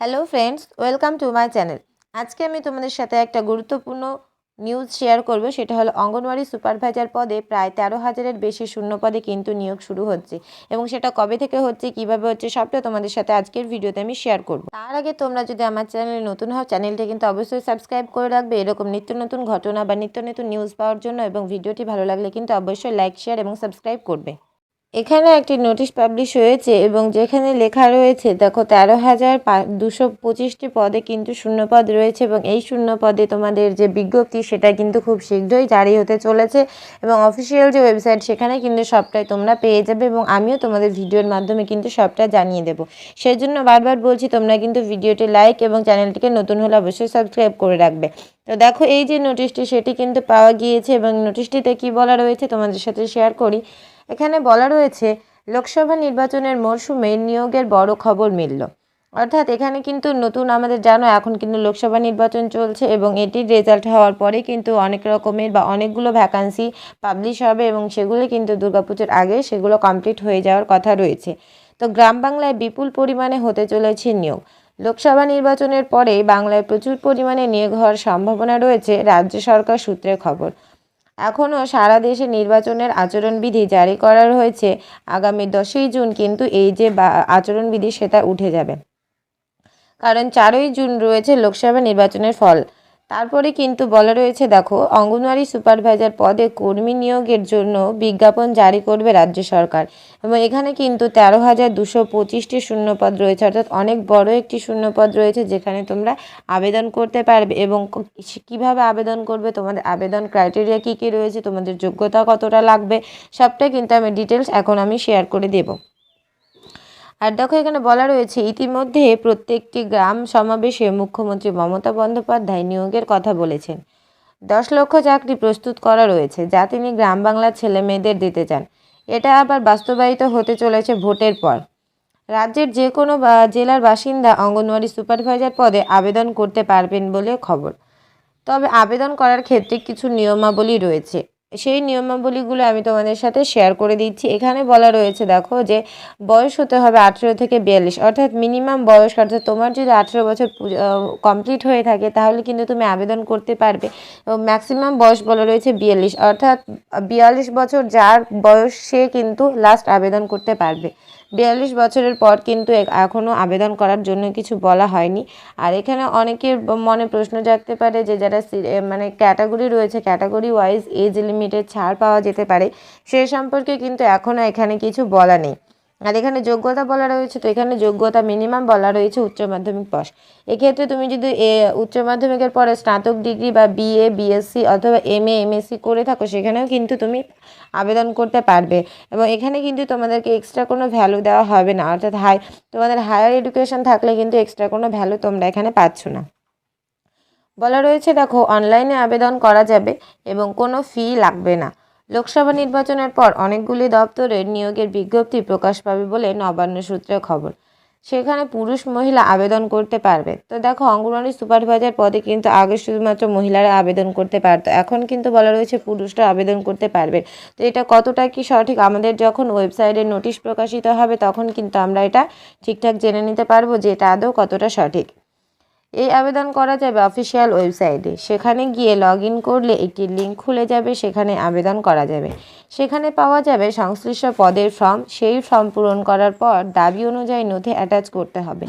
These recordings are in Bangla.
Hello friends welcome to my channel আজকে আমি তোমাদের সাথে একটা গুরুত্বপূর্ণ নিউজ শেয়ার করব। সেটা হলো অঙ্গনওয়াড়ি সুপারভাইজার পদে প্রায় তেরো হাজারের বেশি শূন্য পদে কিন্তু নিয়োগ শুরু হচ্ছে। এবং সেটা কবে থেকে হচ্ছে, কীভাবে হচ্ছে, সবটা তোমাদের সাথে আজকের ভিডিওতে আমি শেয়ার করব। তার আগে তোমরা যদি আমার চ্যানেলে নতুন হও চ্যানেলটি কিন্তু অবশ্যই সাবস্ক্রাইব করে রাখবে। এরকম নিত্য নতুন ঘটনা বা নিত্য নতুন নিউজ পাওয়ার জন্য এবং ভিডিওটি ভালো লাগলে কিন্তু অবশ্যই লাইক শেয়ার এবং সাবস্ক্রাইব করবে। এখানে একটি নোটিশ পাবলিশ হয়েছে এবং যেখানে লেখা রয়েছে, দেখো, তেরো হাজার দুশো পঁচিশটি পদে কিন্তু শূন্যপদ রয়েছে এবং এই শূন্য পদে তোমাদের যে বিজ্ঞপ্তি সেটা কিন্তু খুব শীঘ্রই জারি হতে চলেছে এবং অফিসিয়াল যে ওয়েবসাইট সেখানে কিন্তু সবটাই তোমরা পেয়ে যাবে এবং আমিও তোমাদের ভিডিওর মাধ্যমে কিন্তু সবটা জানিয়ে দেবো। সেই জন্য বারবার বলছি, তোমরা কিন্তু ভিডিওটি লাইক এবং চ্যানেলটিকে নতুন হলে অবশ্যই সাবস্ক্রাইব করে রাখবে। তো দেখো, এই যে নোটিশটি সেটি কিন্তু পাওয়া গিয়েছে এবং নোটিশটিতে কি বলা রয়েছে তোমাদের সাথে শেয়ার করি। এখানে বলা রয়েছে, লোকসভা নির্বাচনের মরশুমে নিয়োগের বড় খবর মিলল। অর্থাৎ এখানে কিন্তু নতুন আমাদের জানো, এখন কিন্তু লোকসভা নির্বাচন চলছে এবং এটির রেজাল্ট হওয়ার পরে কিন্তু অনেক রকমের বা অনেকগুলো ভ্যাকান্সি পাবলিশ হবে এবং সেগুলো কিন্তু দুর্গাপুজোর আগে সেগুলো কমপ্লিট হয়ে যাওয়ার কথা রয়েছে। তো গ্রাম বাংলায় বিপুল পরিমাণে হতে চলেছে নিয়োগ। লোকসভা নির্বাচনের পরে বাংলায় প্রচুর পরিমাণে নিয়োগ হওয়ার সম্ভাবনা রয়েছে, রাজ্য সরকার সূত্রে খবর। এখনও সারা দেশে নির্বাচনের আচরণবিধি জারি করার হয়েছে আগামী দশই জুন, কিন্তু এই যে আচরণবিধি সেটা উঠে যাবে। কারণ চারই জুন রয়েছে লোকসভা নির্বাচনের ফল। তারপরে কিন্তু বলা রয়েছে, দেখো, অঙ্গনওয়াড়ি সুপারভাইজার পদে কর্মী নিয়োগের জন্য বিজ্ঞাপন জারি করবে রাজ্য সরকার। এবং এখানে কিন্তু তেরো হাজার দুশো পঁচিশটি শূন্যপদ রয়েছে, অর্থাৎ অনেক বড় একটি শূন্যপদ রয়েছে যেখানে তোমরা আবেদন করতে পারবে এবং কীভাবে আবেদন করবে, তোমাদের আবেদন ক্রাইটেরিয়া কী কী রয়েছে, তোমাদের যোগ্যতা কতটা লাগবে সবটাই কিন্তু আমি ডিটেলস এখন আমি শেয়ার করে দেবো। আর দেখো এখানে বলা রয়েছে, ইতিমধ্যে প্রত্যেকটি গ্রাম সমাবেশে মুখ্যমন্ত্রী মমতা বন্দ্যোপাধ্যায় নিয়োগের কথা বলেছেন। দশ লক্ষ চাকরি প্রস্তুত করা রয়েছে, যা তিনি গ্রাম বাংলার ছেলে মেয়েদের দিতে চান। এটা আবার বাস্তবায়িত হতে চলেছে ভোটের পর। রাজ্যের যে কোনো জেলার বাসিন্দা অঙ্গনওয়াড়ি সুপারভাইজার পদে আবেদন করতে পারবেন বলে খবর। তবে আবেদন করার ক্ষেত্রে কিছু নিয়মাবলী রয়েছে। সেই নিয়মাবলীগুলো আমি তোমাদের সাথে শেয়ার করে দিচ্ছি। এখানে বলা রয়েছে, দেখো যে বয়স হতে হবে আঠেরো থেকে বিয়াল্লিশ। অর্থাৎ মিনিমাম বয়স, অর্থাৎ তোমার যদি আঠেরো বছর কমপ্লিট হয়ে থাকে, তাহলে কিন্তু তুমি আবেদন করতে পারবে। ম্যাক্সিমাম বয়স বলা রয়েছে বিয়াল্লিশ। অর্থাৎ বিয়াল্লিশ বছর যার বয়স, সে কিন্তু লাস্ট আবেদন করতে পারবে। বিয়াল্লিশ বছরের পর কিন্তু এখনও আবেদন করার জন্য কিছু বলা হয়নি। আর এখানে অনেকের মনে প্রশ্ন জাগতে পারে যে যারা মানে ক্যাটাগরি রয়েছে, ক্যাটাগরি ওয়াইজ এজ লিমিটের ছাড় পাওয়া যেতে পারে, সে সম্পর্কে কিন্তু এখনও এখানে কিছু বলা নেই। আর এখানে যোগ্যতা বলা রয়েছে, তো এখানে যোগ্যতা মিনিমাম বলা রয়েছে উচ্চ মাধ্যমিক পাস এক্ষেত্রে তুমি যদি উচ্চ মাধ্যমিকের পরে স্নাতক ডিগ্রি বা বিএ বিএসসি অথবা এম এ এম এমএসসি করে থাকো, সেখানেও কিন্তু তুমি আবেদন করতে পারবে। এবং এখানে কিন্তু তোমাদেরকে এক্সট্রা কোনো ভ্যালু দেওয়া হবে না, অর্থাৎ হাই তোমাদের হায়ার এডুকেশন থাকলে কিন্তু এক্সট্রা কোনো ভ্যালু তোমরা এখানে পাচ্ছ না। বলা রয়েছে, দেখো অনলাইনে আবেদন করা যাবে এবং কোনো ফি লাগবে না। লোকসভা নির্বাচনের পর অনেকগুলি দপ্তরের নিয়োগের বিজ্ঞপ্তি প্রকাশ পাবে বলে নবান্ন সূত্রে খবর। সেখানে পুরুষ মহিলা আবেদন করতে পারবে। তো দেখো, অঙ্গনওয়াড়ি সুপারভাইজার পদে কিন্তু আগে শুধুমাত্র মহিলারা আবেদন করতে পারতো, এখন কিন্তু বলা রয়েছে পুরুষরা আবেদন করতে পারবে। তো এটা কতটা কি সঠিক? আমাদের যখন ওয়েবসাইটে নোটিশ প্রকাশিত হবে, তখন কিন্তু আমরা এটা ঠিকঠাক জেনে নিতে পারব যে এটা আদৌ কতটা সঠিক। এই আবেদন করা যাবে অফিসিয়াল ওয়েবসাইটে। সেখানে গিয়ে লগ ইন করলে একটি লিঙ্ক খুলে যাবে, সেখানে আবেদন করা যাবে। সেখানে পাওয়া যাবে সংশ্লিষ্ট পদের ফর্ম, সেই ফর্ম পূরণ করার পর দাবি অনুযায়ী নথি অ্যাটাচ করতে হবে।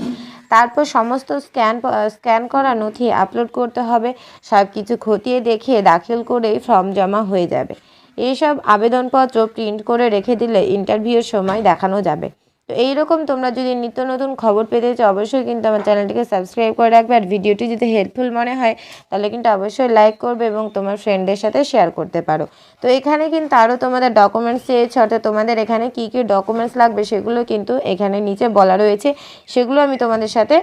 তারপর সমস্ত স্ক্যান স্ক্যান করা নথি আপলোড করতে হবে। সব কিছু খতিয়ে দেখিয়ে দাখিল করেই ফর্ম জমা হয়ে যাবে। এইসব আবেদনপত্র প্রিন্ট করে রেখে দিলে ইন্টারভিউর সময় দেখানো যাবে। তো এইরকম তোমরা যদি নিত্য নতুন খবর পেতে চাও, অবশ্যই কিন্তু আমার চ্যানেলটিকে সাবস্ক্রাইব করে রাখবে। আর ভিডিওটি যদি হেল্পফুল মনে হয়, তাহলে কিন্তু অবশ্যই লাইক করবে এবং তোমার ফ্রেন্ডের সাথে শেয়ার করতে পারো। তো এখানে কিন্তু আরও তোমাদের ডকুমেন্টস চেয়েছে, অর্থাৎ তোমাদের এখানে কী কী ডকুমেন্টস লাগবে সেগুলো কিন্তু এখানে নিচে বলা রয়েছে। সেগুলো আমি তোমাদের সাথে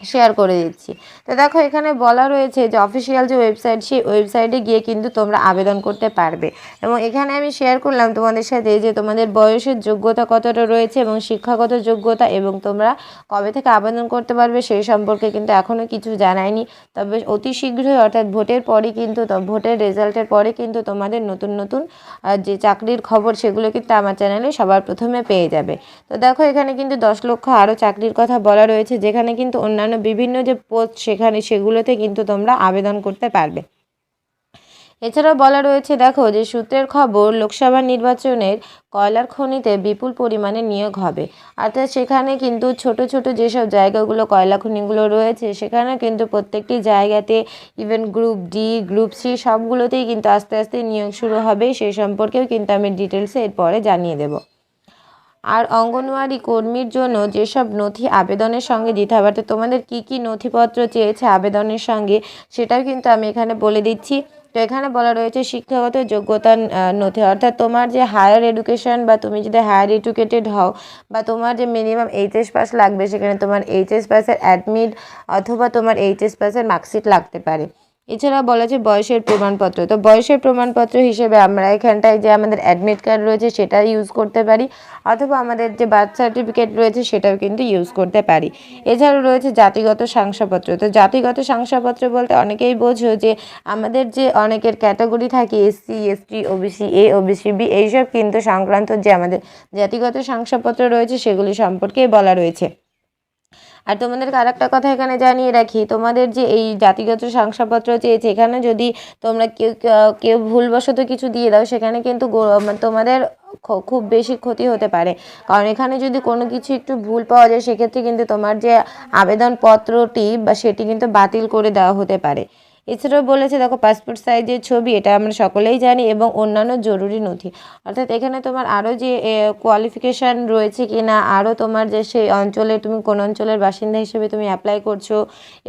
শেয়ার করে দিচ্ছি। তো দেখো, এখানে বলা রয়েছে যে অফিসিয়াল যে ওয়েবসাইট সেই ওয়েবসাইটে গিয়ে কিন্তু তোমরা আবেদন করতে পারবে। এবং এখানে আমি শেয়ার করলাম তোমাদের সাথে যে তোমাদের বয়সের যোগ্যতা কতটা রয়েছে এবং শিক্ষাগত যোগ্যতা এবং তোমরা কবে থেকে আবেদন করতে পারবে সেই সম্পর্কে কিন্তু এখনও কিছু জানায়নি। তবে অতি শীঘ্রই, অর্থাৎ ভোটের পরই কিন্তু ভোটের রেজাল্টের পরে কিন্তু তোমাদের নতুন নতুন যে চাকরির খবর সেগুলো কিন্তু আমার চ্যানেলে সবার প্রথমে পেয়ে যাবে। তো দেখো, এখানে কিন্তু দশ লক্ষ আরও চাকরির কথা বলা রয়েছে, যেখানে কিন্তু অন্যান্য বিভিন্ন যে পোস্ট সেখানে সেগুলোতে কিন্তু তোমরা আবেদন করতে পারবে। এছাড়াও বলা রয়েছে, দেখো যে সূত্রের খবর, লোকসভা নির্বাচনের কয়লার খনিতে বিপুল পরিমাণে নিয়োগ হবে। অর্থাৎ সেখানে কিন্তু ছোট ছোট যেসব জায়গাগুলো, কয়লা খনিগুলো রয়েছে, সেখানে কিন্তু প্রত্যেকটি জায়গাতে even group D group C সবগুলোতেই কিন্তু আস্তে আস্তে নিয়োগ শুরু হবে। সেই সম্পর্কেও কিন্তু আমি ডিটেলসে এরপরে জানিয়ে দেবো। আর অঙ্গনওয়াড়ি কর্মীর জন্য যেসব নথি আবেদনের সঙ্গে দিতে হবে অর্থাৎ তোমাদের কী কী নথিপত্র চেয়েছে আবেদনের সঙ্গে সেটাও কিন্তু আমি এখানে বলে দিচ্ছি। তো এখানে বলা রয়েছে শিক্ষাগত যোগ্যতা আহ, নথি অর্থাৎ তোমার যে হায়ার এডুকেশন বা তুমি যদি হায়ার এডুকেটেড হও বা তোমার যে মিনিমাম এইচএস পাস লাগবে সেখানে তোমার এইচএস পাসের অ্যাডমিট অথবা তোমার এইচএস পাসের মার্কশিট লাগতে পারে। এছাড়া বলা আছে বয়সের প্রমাণপত্র। তো বয়সের প্রমাণপত্র হিসেবে আমরা এখানটায় যে আমাদের অ্যাডমিট কার্ড রয়েছে সেটা ইউজ করতে পারি, অথবা আমাদের যে বার্থ সার্টিফিকেট রয়েছে সেটাও কিন্তু ইউজ করতে পারি। এছাড়াও রয়েছে জাতিগত শংসাপত্র তো জাতিগত শংসাপত্র বলতে অনেকেই বোঝো যে আমাদের যে অনেকের ক্যাটাগরি থাকে SC ST OBC A OBC B এইসব কিন্তু সংক্রান্ত যে আমাদের জাতিগত শংসাপত্র রয়েছে সেগুলি সম্পর্কেই বলা রয়েছে। আর তোমাদের আর একটা কথা এখানে জানিয়ে রাখি, তোমাদের যে এই জাতিগত শংসাপত্র চেয়েছে, এখানে যদি তোমরা কেউ কেউ ভুলবশত কিছু দিয়ে দাও, সেখানে কিন্তু তোমাদের খুব বেশি ক্ষতি হতে পারে। কারণ এখানে যদি কোনো কিছু একটু ভুল পাওয়া যায়, সেক্ষেত্রে কিন্তু তোমার যে আবেদনপত্রটি বা সেটি কিন্তু বাতিল করে দেওয়া হতে পারে। এছাড়াও বলেছে, দেখো পাসপোর্ট সাইজের ছবি, এটা আমরা সকলেই জানি, এবং অন্যান্য জরুরি নথি। অর্থাৎ এখানে তোমার আরও যে কোয়ালিফিকেশান রয়েছে কি না আরও তোমার যে সেই অঞ্চলে, তুমি কোন অঞ্চলের বাসিন্দা হিসেবে তুমি অ্যাপ্লাই করছ,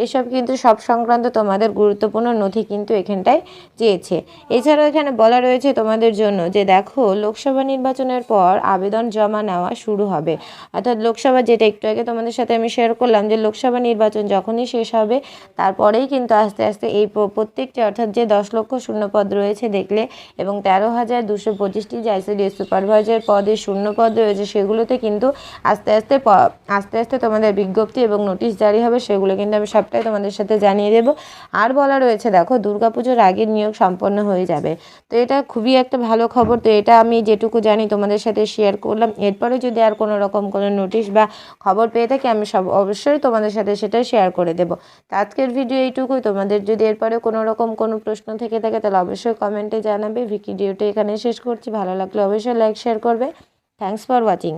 এসব কিন্তু সব সংক্রান্ত তোমাদের গুরুত্বপূর্ণ নথি কিন্তু এখানটায় চেয়েছে। এছাড়াও এখানে বলা রয়েছে তোমাদের জন্য যে, দেখো, লোকসভা নির্বাচনের পর আবেদন জমা নেওয়া শুরু হবে। অর্থাৎ লোকসভা যেটা, একটু আগে তোমাদের সাথে আমি শেয়ার করলাম যে, লোকসভা নির্বাচন যখনই শেষ হবে, তারপরেই কিন্তু আস্তে আস্তে এই প্রত্যেকটি, অর্থাৎ যে দশ লক্ষ শূন্যপদ রয়েছে দেখলে, এবং তেরো হাজার দুশো পঁচিশটি যে আইসিডিএস সুপারভাইজার পদে শূন্যপদ রয়েছে, সেগুলোতে কিন্তু আস্তে আস্তে আস্তে আস্তে তোমাদের বিজ্ঞপ্তি এবং নোটিশ জারি হবে, সেগুলো কিন্তু আমি সবটাই তোমাদের সাথে জানিয়ে দেবো। আর বলা রয়েছে, দেখো, দুর্গাপুজোর আগে নিয়োগ সম্পন্ন হয়ে যাবে। তো এটা খুবই একটা ভালো খবর, তো এটা আমি যেটুকু জানি তোমাদের সাথে শেয়ার করলাম। এরপরে যদি আর কোনো রকম কোনো নোটিশ বা খবর পেয়ে থাকি, আমি সব অবশ্যই তোমাদের সাথে সেটা শেয়ার করে দেবো। তো আজকের ভিডিও এইটুকুই, তোমাদের যদি এরপরে কোনো রকম কোনো প্রশ্ন থেকে থাকে, তাহলে অবশ্যই কমেন্টে জানাবে। ভিডিওটা এখানে শেষ করছি। ভালো লাগলে অবশ্যই লাইক শেয়ার করবে। Thanks for watching